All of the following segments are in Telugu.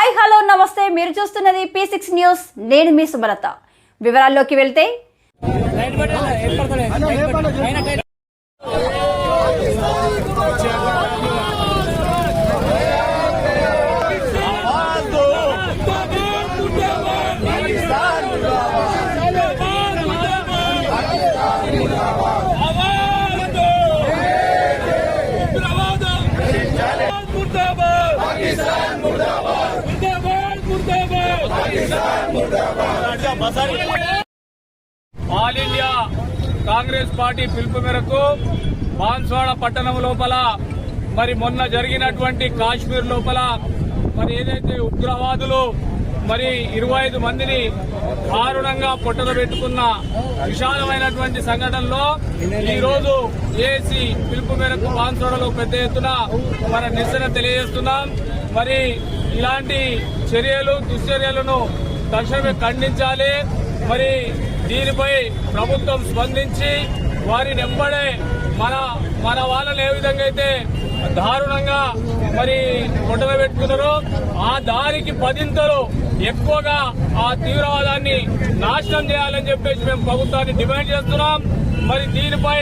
హాయ్ హలో నమస్తే. మీరు చూస్తున్నది పీ సిక్స్ న్యూస్ నేను మీ సుమలత. వివరాల్లోకి వెళ్తే ఆల్ ఇండియా కాంగ్రెస్ పార్టీ పిలుపు మేరకు బాన్స్వాడ పట్టణం లోపల మరి మొన్న జరిగినటువంటి కాశ్మీర్ లోపల మరి ఏదైతే ఉగ్రవాదులు మరి ఇరవై ఐదు మందిని దారుణంగా పొట్టలు పెట్టుకున్న విశాలమైనటువంటి సంఘటనలో ఈ రోజు ఏసీ పిలుపు మేరకు బాన్సోడలో పెద్ద ఎత్తున మన నిరసన తెలియజేస్తున్నాం. మరి ఇలాంటి చర్యలు దుశ్చర్యలను తక్షణమే ఖండించాలి. మరి దీనిపై ప్రభుత్వం స్పందించి వారి నెంబడే మన మన వాళ్ళని ఏ విధంగా అయితే దారుణంగా మరి పొట్టన పెట్టుకున్నారో ఆ దారికి పదింతలు ఎక్కువగా ఆ తీవ్రవాదాన్ని నాశనం చేయాలని చెప్పేసి మేము ప్రభుత్వాన్ని డిమాండ్ చేస్తున్నాం. మరి దీనిపై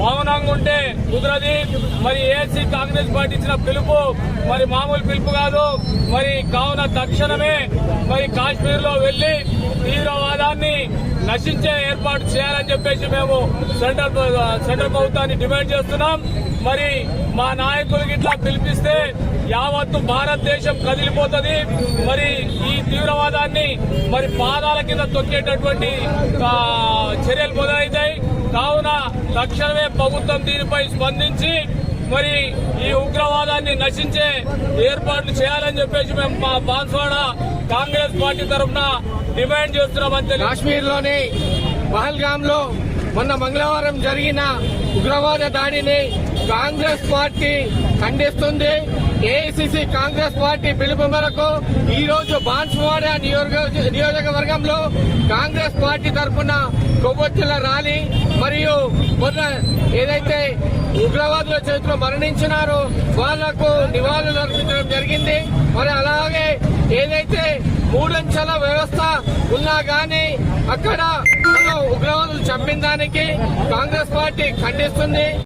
మౌనంగా ఉంటే కుదరది. మరి ఏసీ కాంగ్రెస్ పార్టీ ఇచ్చిన పిలుపు మరి మామూలు పిలుపు కాదు. మరి కావున తక్షణమే మరి కాశ్మీర్లో వెళ్ళి తీవ్రవాదాన్ని నశించే ఏర్పాటు చేయాలని చెప్పేసి మేము సెంట్రల్ సెంట్రల్ ప్రభుత్వాన్ని డిమాండ్ చేస్తున్నాం. మరి మా నాయకులకి ఇట్లా పిలిపిస్తే యావత్తు భారతదేశం కదిలిపోతుంది. మరి ఈ తీవ్రవాదాన్ని మరి పాదాల కింద తొక్కేటటువంటి చర్యలు మొదలైతాయి. కావున తక్షణమే ప్రభుత్వం దీనిపై స్పందించి మరి ఈ ఉగ్రవాదాన్ని నశించే ఏర్పాట్లు చేయాలని చెప్పేసి మేము మా బాన్స్వాడ కాంగ్రెస్ పార్టీ తరఫున డిమాండ్ చేస్తున్నామని కాశ్మీర్లోని పహల్గామ్లో మొన్న మంగళవారం జరిగిన ఉగ్రవాద దాడిని కాంగ్రెస్ పార్టీ ఖండిస్తుంది. ఏఐసిసి కాంగ్రెస్ పార్టీ పిలుపు మేరకు ఈ రోజు బాన్స్వాడ నియోజక నియోజకవర్గంలో కాంగ్రెస్ పార్టీ తరఫున కొవ్వొత్తుల ర్యాలీ మరియు మొన్న ఏదైతే ఉగ్రవాదుల చేతిలో మరణించినారో వాళ్ళకు నివాళులు అర్పించడం జరిగింది. మరి అలాగే ఏదైతే మూడంచెల వ్యవస్థ ఉన్నా గానీ అక్కడ ఉగ్రవాదులు చంపిన దానికి కాంగ్రెస్ పార్టీ ఖండిస్తుంది.